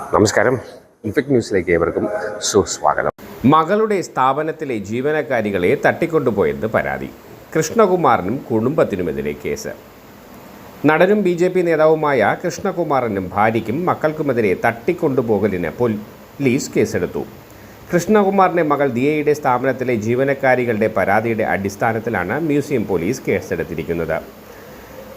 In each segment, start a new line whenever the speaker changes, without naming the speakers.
നമസ്കാരം. ഇൻഫെക്ട് ന്യൂസിലേക്ക് ഏവർക്കും സുസ്വാഗതം. മകളുടെ സ്ഥാപനത്തിലെ ജീവനക്കാരികളെ തട്ടിക്കൊണ്ടുപോയെന്ന് പരാതി. കൃഷ്ണകുമാറിനും കുടുംബത്തിനുമെതിരെ കേസ്. നടനും ബി ജെ പി നേതാവുമായ കൃഷ്ണകുമാറിനും ഭാര്യയ്ക്കും മക്കൾക്കുമെതിരെ തട്ടിക്കൊണ്ടുപോകലിന് പോലീസ് കേസെടുത്തു. കൃഷ്ണകുമാറിന്റെ മകൾ ദിയയുടെ സ്ഥാപനത്തിലെ ജീവനക്കാരികളുടെ പരാതിയുടെ അടിസ്ഥാനത്തിലാണ് മ്യൂസിയം പോലീസ് കേസെടുത്തിരിക്കുന്നത്.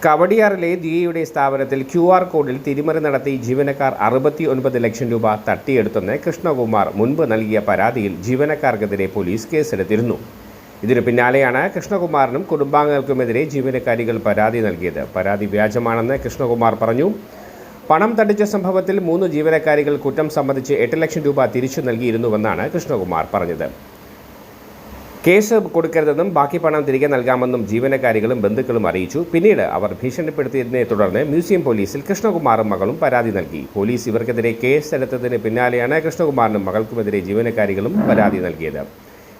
കവടിയാറിലെ ദിയയുടെ സ്ഥാപനത്തിൽ ക്യു ആർ കോഡിൽ തിരിമറി നടത്തി ജീവനക്കാർ അറുപത്തി ഒൻപത് ലക്ഷം രൂപ തട്ടിയെടുത്തെന്ന് കൃഷ്ണകുമാർ മുൻപ് നൽകിയ പരാതിയിൽ ജീവനക്കാർക്കെതിരെ പോലീസ് കേസെടുത്തിരുന്നു. ഇതിനു പിന്നാലെയാണ് കൃഷ്ണകുമാറിനും കുടുംബാംഗങ്ങൾക്കുമെതിരെ ജീവനക്കാരികൾ പരാതി നൽകിയത്. പരാതി വ്യാജമാണെന്ന് കൃഷ്ണകുമാർ പറഞ്ഞു. പണം തട്ടിച്ച സംഭവത്തിൽ മൂന്ന് ജീവനക്കാരികൾ കുറ്റം സംബന്ധിച്ച് എട്ട് ലക്ഷം രൂപ തിരിച്ചു നൽകിയിരുന്നുവെന്നാണ് കൃഷ്ണകുമാർ പറഞ്ഞത്. കേസ് കൊടുക്കരുതെന്നും ബാക്കി പണം തിരികെ നൽകാമെന്നും ജീവനക്കാരികളും ബന്ധുക്കളും അറിയിച്ചു. പിന്നീട് അവർ ഭീഷണിപ്പെടുത്തിയതിനെ തുടർന്ന് മ്യൂസിയം പോലീസിൽ കൃഷ്ണകുമാറും മകളും പരാതി നൽകി. പോലീസ് ഇവർക്കെതിരെ കേസ് എടുത്തതിന് പിന്നാലെയാണ് കൃഷ്ണകുമാറിനും മകൾക്കുമെതിരെ ജീവനക്കാരികളും പരാതി നൽകിയത്.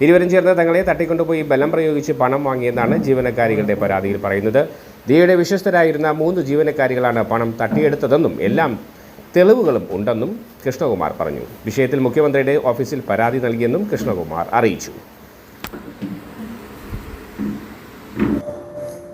ഇരുവരും ചേർന്ന് തങ്ങളെ തട്ടിക്കൊണ്ടുപോയി ബലം പ്രയോഗിച്ച് പണം വാങ്ങിയെന്നാണ് ജീവനക്കാരികളുടെ പരാതിയിൽ പറയുന്നത്. ദിയയുടെ വിശ്വസ്തരായിരുന്ന മൂന്ന് ജീവനക്കാരികളാണ് പണം തട്ടിയെടുത്തതെന്നും എല്ലാം തെളിവുകളും ഉണ്ടെന്നും കൃഷ്ണകുമാർ പറഞ്ഞു. വിഷയത്തിൽ മുഖ്യമന്ത്രിയുടെ ഓഫീസിൽ പരാതി നൽകിയെന്നും കൃഷ്ണകുമാർ അറിയിച്ചു.